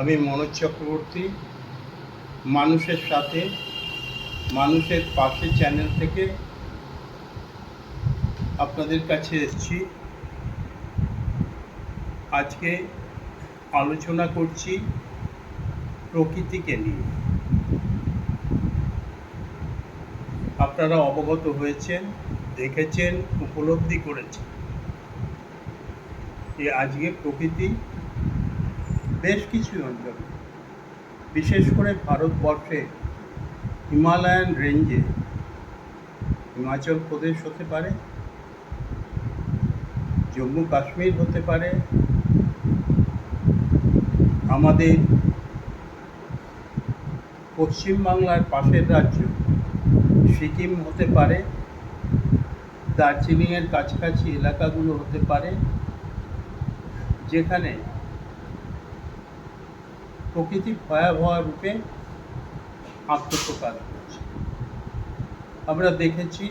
আমি মনোজ চক্রবর্তী, মানুষের সাথে, মানুষের পাশে চ্যানেল থেকে আপনাদের কাছে এসেছি। আজকে আলোচনা করছি প্রকৃতিকে নিয়ে। আপনারা অবগত হয়েছেন, দেখেছেন, উপলব্ধি করেছেন যে আজকে প্রকৃতি বেশ কিছু অঞ্চল। বিশেষ করে ভারতবর্ষে হিমালয়ান রেঞ্জে হিমাচল প্রদেশ হতে পারে, জম্মু কাশ্মীর হতে পারে, আমাদের পশ্চিমবাংলার পাশের রাজ্য সিকিম হতে পারে, দার্জিলিংয়ের কাছাকাছি এলাকাগুলো হতে পারে, যেখানে প্রকৃতি ভয়াবহ রূপে আত্মপ্রকাশ করছে। আমরা দেখেছি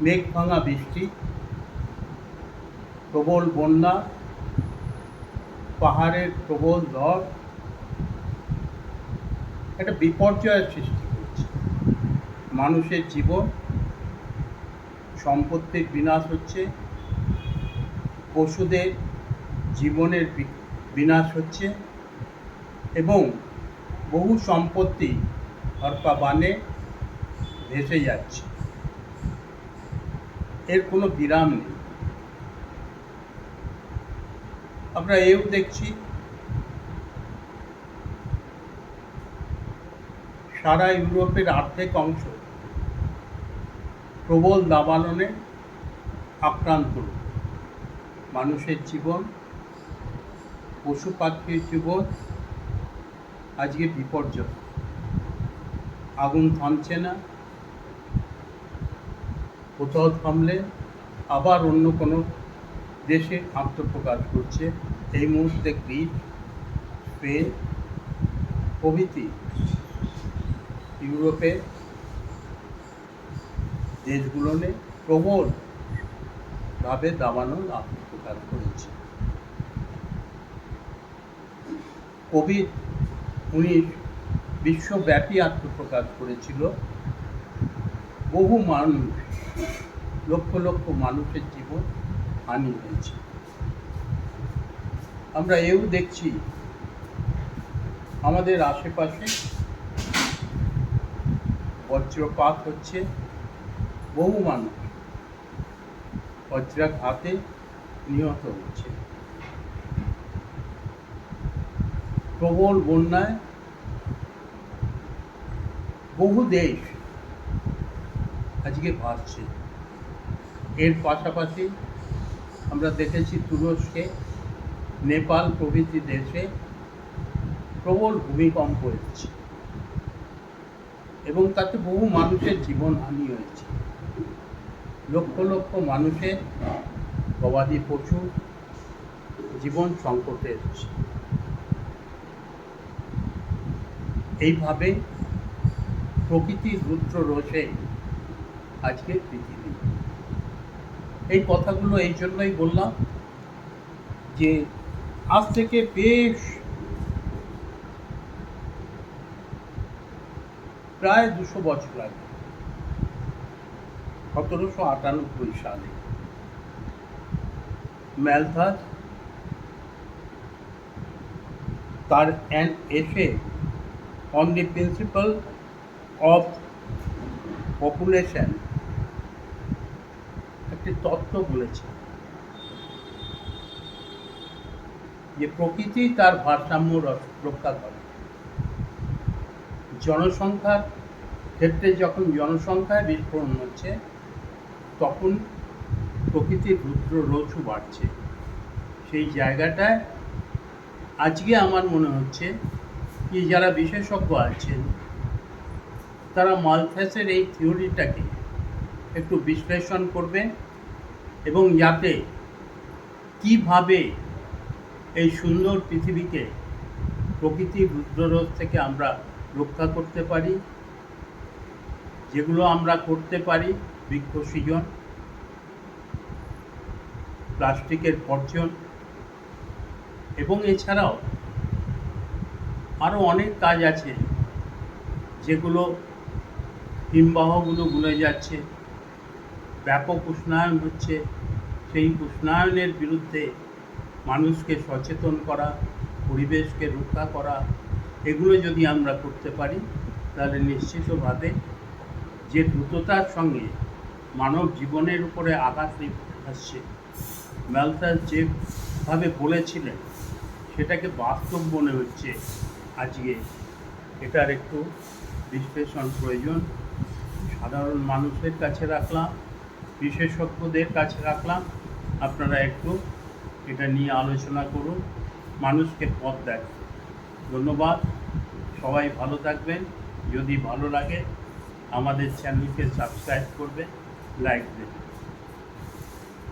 মেঘ ভাঙা বৃষ্টি, প্রবল বন্যা, পাহাড়ের প্রবল ঝড়, একটা বিপর্যয়ের সৃষ্টি করছে। মানুষের জীবন সম্পত্তির বিনাশ হচ্ছে, পশুদের জীবনের বি- বিনাশ হচ্ছে এবং বহু সম্পত্তি হরপা বানে ভেসে যাচ্ছে। এর কোনো বিরাম নেই। আমরা এও দেখছি সারা ইউরোপের অর্ধেক অংশ প্রবল দাবাননে আক্রান্ত। মানুষের জীবন পশু পাখির জীবন আজকে বিপর্যয়। আগুন থামছে না, কোথাও থামলে আবার অন্য কোনো দেশে আত্মপ্রকাশ করছে। এই মুহূর্তে গ্রিস স্পেন প্রভৃতি ইউরোপে দেশগুলোনে প্রবল ভাবে দাবানল আত্মপ্রকাশ করেছে। কোভিড উনিশ বিশ্বব্যাপী আত্মপ্রকাশ করেছিল। বহু মানুষ, লক্ষ লক্ষ মানুষের জীবন হানি হয়েছে। আমরা এও দেখছি, আমাদের আশেপাশে বজ্রপাত হচ্ছে বহু মানুষ। বজ্রাঘাতে নিহত হচ্ছে। প্রবল বন্যায় বহু দেশ আজকে ভাসছে। এর পাশাপাশি আমরা দেখেছি তুরস্কে, নেপাল প্রভৃতি দেশে প্রবল ভূমিকম্প এসেছে এবং তাতে বহু মানুষের জীবনহানি হয়েছে। লক্ষ লক্ষ মানুষের গবাদি পশু জীবন সংকটে এসেছে এইভাবে প্রকৃতির রুদ্র রোষে আজকে পৃথিবী। এই কথাগুলো এই জন্যই বললাম যে আজ থেকে বেশ প্রায় দুশো বছর আগে, সতেরোশো আটানব্বই সালে ম্যালথাস তার an essay on the principle of population একটি তত্ত্ব বলেছে যে প্রকৃতি তার ভারসাম্য রস- রক্ষা করে। জনসংখ্যার ক্ষেত্রে যখন জনসংখ্যায় বিস্ফোরণ হচ্ছে, তখন প্রকৃতির রুদ্র রোচু বাড়ছে। সেই জায়গাটায় আজকে আমার মনে হচ্ছে কি যারা বিশেষজ্ঞ আছেন, তারা মালথ্যাসের এই থিওরিটাকে একটু বিশ্লেষণ করবে এবং যাতে কীভাবে এই সুন্দর পৃথিবীকে প্রকৃতির রুদ্ররোধ থেকে আমরা রক্ষা করতে পারি, যেগুলো আমরা করতে পারি বৃক্ষ সৃজন, প্লাস্টিকের বর্জন, এবং এছাড়াও আরও অনেক কাজ আছে যেগুলো হিমবাহগুলো গলে যাচ্ছে, ব্যাপক উষ্ণায়ন হচ্ছে। সেই উষ্ণায়নের বিরুদ্ধে মানুষকে সচেতন করা, পরিবেশকে রক্ষা করা, এগুলো যদি আমরা করতে পারি, তাহলে নিশ্চিতভাবে যে দ্রুততার সঙ্গে মানব জীবনের উপরে আঘাত আসছে ম্যালথাস যেভাবে বলেছিলেন, সেটাকে বাস্তব মনে হচ্ছে। আজকে এটার একটু বিশ্লেষণ প্রয়োজন। সাধারণ মানুষের কাছে রাখলাম, বিশেষজ্ঞদের কাছে রাখলাম। আপনারা একটু এটা নিয়ে আলোচনা করুন, মানুষকে পথ দেখ ধন্যবাদ, সবাই ভালো থাকবেন। যদি ভালো লাগে, আমাদের চ্যানেলকে সাবস্ক্রাইব করবে লাইক দেবেন।